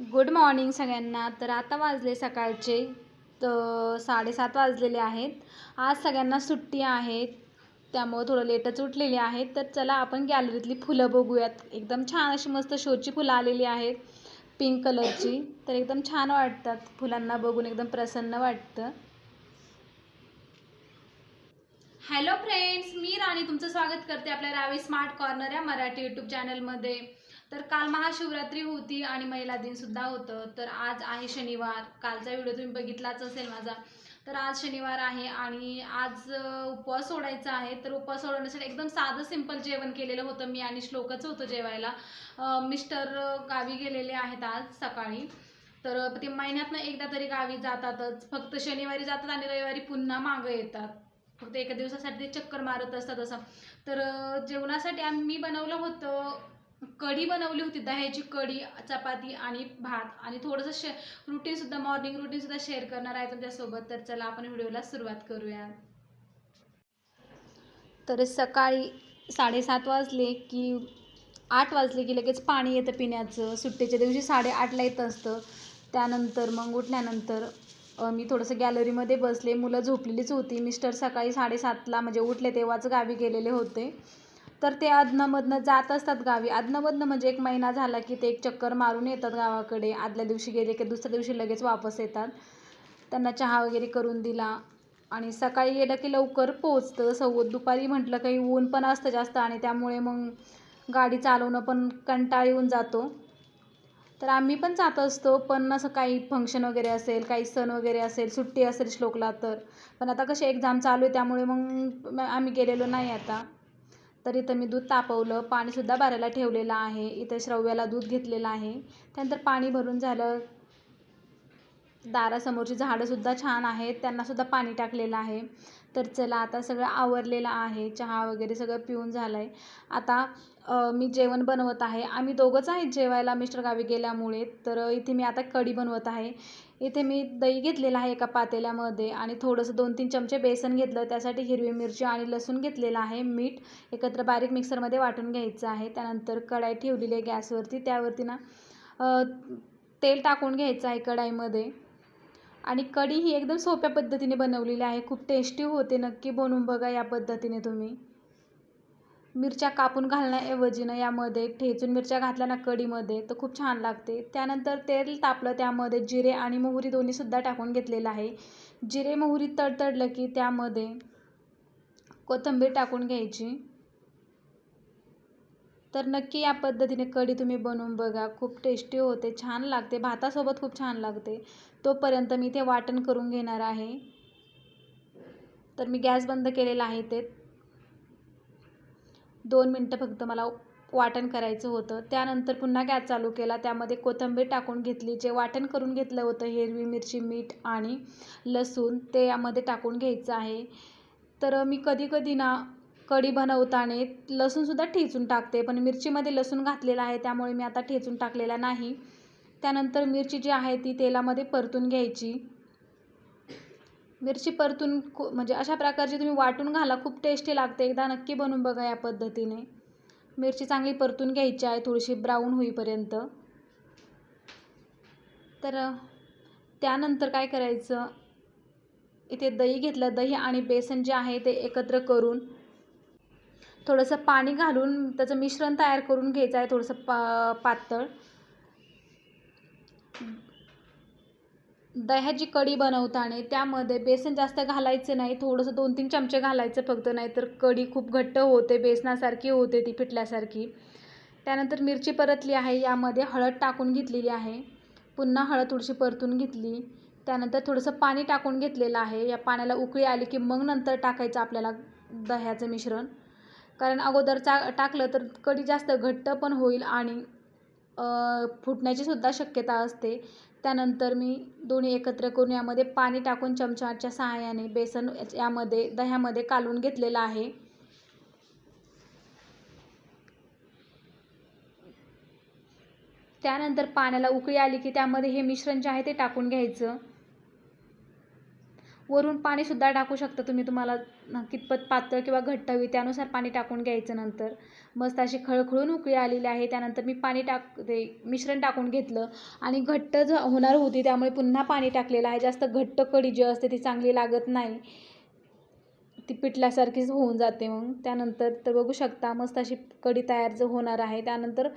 Good morning सगळ्यांना. तर आता वाजले सकाळचे तर साडेसात वाजलेले आहेत. आज सगळ्यांना सुट्टी आहे त्यामुळं थोडं लेटच उठलेली आहेत. तर चला आपण गॅलरीतली फुलं बघूयात. एकदम छान अशी मस्त शोची फुलं आलेली आहेत पिंक कलरची तर एकदम छान वाटतात फुलांना बघून एकदम प्रसन्न वाटतं. हॅलो फ्रेंड्स मी राणी. तुमचं स्वागत करते आपल्या रावी स्मार्ट कॉर्नर या मराठी यूट्यूब चॅनलमध्ये तर काल महाशिवरात्री होती आणि महिला दिन सुद्धा होतं. तर आज आहे शनिवार. कालचा व्हिडिओ तुम्ही बघितलाच असेल माझा. तर आज शनिवार आहे आणि आज उपवास सोडायचा आहे. तर उपवास सोडवण्यासाठी एकदम साधं सिंपल जेवण केलेलं होतं मी आणि श्लोकच होतं जेवायला. मिस्टर गावी गेलेले आहेत आज सकाळी. तर ते महिन्यातनं एकदा तरी गावी जातातच. फक्त शनिवारी जातात आणि रविवारी पुन्हा मागं येतात. फक्त एका दिवसासाठी ते चक्कर मारत असतात असं. तर जेवणासाठी आम्ही बनवलं होतं कढी बनवली होती दह्याची कढी चपाती आणि भात. आणि थोडंसं शे रुटीनसुद्धा मॉर्निंग रुटीनसुद्धा शेअर करणार आहे तुमच्यासोबत. तर चला आपण व्हिडिओला सुरुवात करूया. तर सकाळी साडेसात वाजले की आठ वाजले की लगेच पाणी येतं पिण्याचं. सुट्टीच्या दिवशी साडेआठला येत असतं. त्यानंतर मग उठल्यानंतर मी थोडंसं गॅलरीमध्ये बसले. मुलं झोपलेलीच होती. मिस्टर सकाळी साडेसातला म्हणजे उठले तेव्हाच गावी गेलेले होते. तर ते अधनंमधनं जात असतात गावी. अधनंमधनं म्हणजे एक महिना झाला की ते एक चक्कर मारून येतात गावाकडे. आदल्या दिवशी गेले की दुसऱ्या दिवशी लगेच वापस येतात. त्यांना चहा वगैरे करून दिला. आणि सकाळी गेलं की लवकर पोचतं सव दुपारी म्हटलं काही ऊन पण असतं जास्त आणि त्यामुळे मग गाडी चालवणं पण कंटाळ येऊन जातो. तर आम्ही पण जात असतो. पण असं काही फंक्शन वगैरे असेल काही सण वगैरे असेल सुट्टी असेल श्लोकला तर. पण आता कशी एक्झाम चालू आहे त्यामुळे मग आम्ही गेलेलो नाही आता. तर इथं मी दूध तापवलं पाणीसुद्धा भरायला ठेवलेलं आहे. इथं श्रव्याला दूध घेतलेलं आहे. त्यानंतर पाणी भरून झालं. दारासमोरची झाडंसुद्धा छान आहेत. त्यांनासुद्धा पाणी टाकलेलं आहे. तर चला आता सगळं आवरलेलं आहे. चहा वगैरे सगळं पिऊन झालं आहे आता मी जेवण बनवत आहे. आम्ही दोघंच आहेत जेवायला मिस्टर गावी गेल्यामुळे. तर इथे मी आता कढी बनवत आहे. इथे मी दही घेतलेलं आहे एका पातेल्यामध्ये आणि थोडंसं दोन तीन चमचे बेसन घेतलं. त्यासाठी हिरवी मिरची आणि लसूण घेतलेलं आहे. मीठ एकत्र बारीक मिक्सरमध्ये वाटून घ्यायचं आहे. त्यानंतर कढाई ठेवलेली आहे गॅसवरती. त्यावरती ना तेल टाकून घ्यायचं आहे कढाईमध्ये. आणि कढी ही एकदम सोप्या पद्धतीने बनवलेली आहे. खूप टेस्टी होते नक्की बनवून बघा या पद्धतीने तुम्ही. मिरच्या कापून घालण्याऐवजी ना यामध्ये ठेचून मिरच्या घातल्या ना कढीमध्ये तर खूप छान लागते. त्यानंतर तेल तापलं त्यामध्ये जिरे आणि मोहरी दोन्हीसुद्धा टाकून घेतलेलं आहे. जिरे मोहरी तडतडलं की त्यामध्ये कोथिंबीर टाकून घ्यायची. तर नक्की या पद्धतीने कढी तुम्ही बनवून बघा. खूप टेस्टी होते छान लागते. भातासोबत खूप छान लागते. तोपर्यंत मी ते वाटण करून घेणार आहे. तर मी गॅस बंद केलेला आहे ते दोन मिनटं फक्त मला वाटण करायचं होतं. त्यानंतर पुन्हा गॅस चालू केला. त्यामध्ये कोथिंबीर टाकून घेतली. जे वाटण करून घेतलं होतं हिरवी मिरची मीठ आणि लसूण ते यामध्ये टाकून घ्यायचं आहे. तर मी कधी कधी ना कढी बनवताना लसूणसुद्धा ठेचून टाकते. पण मिरचीमध्ये लसूण घातलेला आहे त्यामुळे मी आता ठेचून टाकलेला नाही. त्यानंतर मिरची जी आहे ती तेलामध्ये परतून घ्यायची. मिरची परतून खू म्हणजे अशा प्रकारची तुम्ही वाटून घाला खूप टेस्टी लागते. एकदा नक्की बनवून बघा या पद्धतीने. मिरची चांगली परतून घ्यायची आहे थोडीशी ब्राऊन होईपर्यंत. तर त्यानंतर काय करायचं? इथे दही घेतलं. दही आणि बेसन जे आहे ते एकत्र करून थोडंसं पाणी घालून त्याचं मिश्रण तयार करून घ्यायचं आहे थोडंसं पा पातळ. दह्याची कढी बनवताना त्यामध्ये बेसन जास्त घालायचं नाही थोडंसं दोन तीन चमचे घालायचं फक्त नाहीतर कढी खूप घट्ट होते बेसनासारखी होते ती पिठल्यासारखी. त्यानंतर मिरची परतली आहे यामध्ये हळद टाकून घेतलेली आहे. पुन्हा हळद थोडीशी परतून घेतली. त्यानंतर थोडंसं पाणी टाकून घेतलेलं आहे. या पाण्याला उकळी आली की मग नंतर टाकायचं आपल्याला दह्याचं मिश्रण. कारण अगोदर चा टाकलं तर कढी जास्त घट्ट पण होईल आणि फुटण्याचीसुद्धा फुटण्याची सुद्धा शक्यता असते. त्यानंतर मी दोन्ही एकत्र करून यामध्ये पाणी टाकून चमचाच्या सहाय्याने बेसन यामध्ये दह्यामध्ये कालवून घेतलेलं आहे. त्यानंतर पाण्याला उकळी आली की त्यामध्ये हे मिश्रण जे आहे ते टाकून घ्यायचं. वरून पाणीसुद्धा टाकू शकता तुम्ही. तुम्हाला कितपत पातळ किंवा घट्ट हवी त्यानुसार पाणी टाकून घ्यायचं नंतर. मस्त अशी खळखळून उकळी आलेली आहे. त्यानंतर मी पाणी टाक ते मिश्रण टाकून घेतलं. आणि घट्ट ज होणार होती त्यामुळे पुन्हा पाणी टाकलेलं आहे. जास्त घट्ट कढी जी असते ती चांगली लागत नाही. ती पिठल्यासारखीच होऊन जाते मग. त्यानंतर तर बघू शकता मस्त अशी कढी तयार जो होणार आहे. त्यानंतर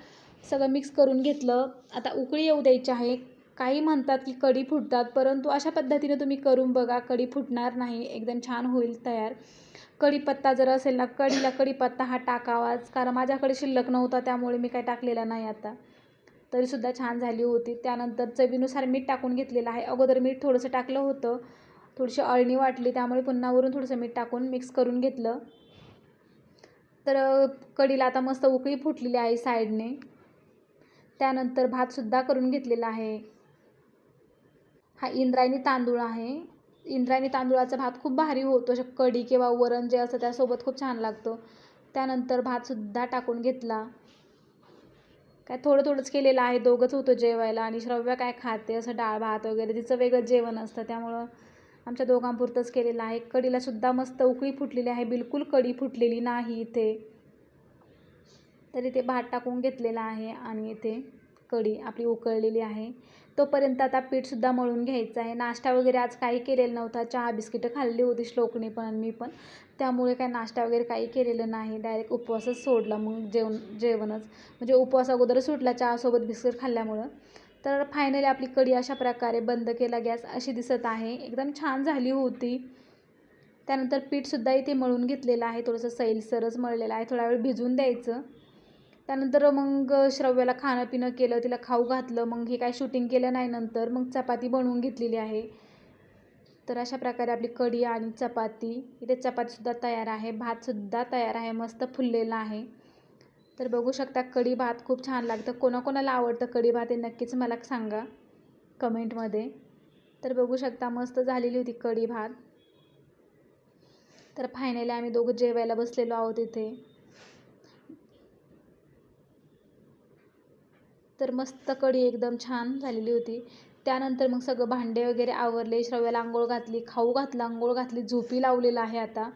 सगळं मिक्स करून घेतलं. आता उकळी येऊ द्यायची आहे. काही म्हणतात की कढी फुटतात परंतु अशा पद्धतीने तुम्ही करून बघा कढी फुटणार नाही एकदम छान होईल तयार. कढीपत्ता जर असेल ना कढीला कढीपत्ता हा टाकावाच कारण माझ्याकडे शिल्लक नव्हता त्यामुळे मी काही टाकलेला नाही आता. तरीसुद्धा छान झाली होती. त्यानंतर चवीनुसार मीठ टाकून घेतलेलं आहे. अगोदर मीठ थोडंसं टाकलं होतं. थोडीशी अळणी वाटली त्यामुळे पुन्हा वरून थोडंसं मीठ टाकून मिक्स करून घेतलं. तर कढीला आता मस्त उकळी फुटलेली आहे साईडने. त्यानंतर भातसुद्धा करून घेतलेला आहे. हा इंद्रायणी तांदूळ आहे. इंद्रायणी तांदूळाचा भात खूप भारी होतो. असे कढी किंवा वरण जे असतं त्यासोबत खूप छान लागतं. त्यानंतर भातसुद्धा टाकून घेतला. काय थोडं थोडंच केलेलं आहे. दोघंच होतो जेवायला आणि श्रव्या काय खाते? असं डाळ भात वगैरे तिचं वेगळं जेवण असतं. त्यामुळं आमच्या दोघांपुरतंच केलेलं आहे. कढीला सुद्धा मस्त उकळी फुटलेली आहे. बिलकुल कढी फुटलेली नाही इथे. तर इथे भात टाकून घेतलेला आहे आणि इथे कढी आपली उकळलेली आहे. तोपर्यंत आता पीठसुद्धा मळून घ्यायचं आहे. नाश्ता वगैरे आज काही केलेलं नव्हता. चहा बिस्किटं खाल्ली होती श्लोकने पण आणि मी पण. त्यामुळे काय नाश्ता वगैरे काही केलेलं नाही. डायरेक्ट उपवासच सोडला मग जेवण जेवणच. म्हणजे उपवास अगोदर सुटला चहासोबत बिस्किट खाल्ल्यामुळं. तर फायनली आपली कढी अशा प्रकारे बंद केला गॅस अशी दिसत आहे. एकदम छान झाली होती. त्यानंतर पीठसुद्धा इथे मळून घेतलेलं आहे. थोडंसं सैलसरच मळलेलं आहे. थोडा वेळ भिजून द्यायचं. त्यानंतर मग श्रव्याला खाणं पिणं केलं तिला खाऊ घातलं मग हे काय शूटिंग केलं नाही नंतर मग चपाती बनवून घेतलेली आहे. तर अशा प्रकारे आपली कढी आणि चपाती इथे चपातीसुद्धा तयार आहे भातसुद्धा तयार आहे मस्त फुललेला आहे. तर बघू शकता कढी भात खूप छान लागतं. कोणाकोणाला आवडतं कढी भात हे नक्कीच मला सांगा कमेंटमध्ये तर बघू शकता मस्त झालेली होती कढी भात. तर फायनली आम्ही दोघं जेवायला बसलेलो आहोत इथे. तर मस्त कढी एकदम छान झालेली होती. त्यानंतर मग सगळं भांडे वगैरे आवरले श्रव्याला आंघोळ घातली खाऊ घातलं आंघोळ घातली झोपी लावलेलं आहे आता.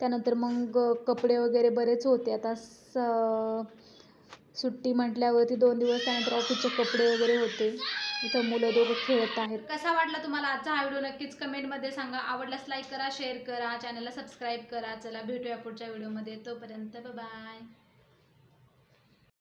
त्यानंतर मग कपडे वगैरे बरेच होते. आता स सुट्टी म्हटल्यावरती दोन दिवस त्यानंतर ऑफिसचे कपडे वगैरे होते. इथं मुलं दोघं खेळत आहेत. कसा वाटला तुम्हाला आजचा हा व्हिडिओ? नक्कीच कमेंटमध्ये सांगा. आवडल्यास लाईक करा शेअर करा चॅनलला सबस्क्राईब करा. चला भेटूया पुढच्या व्हिडिओमध्ये तोपर्यंत बाय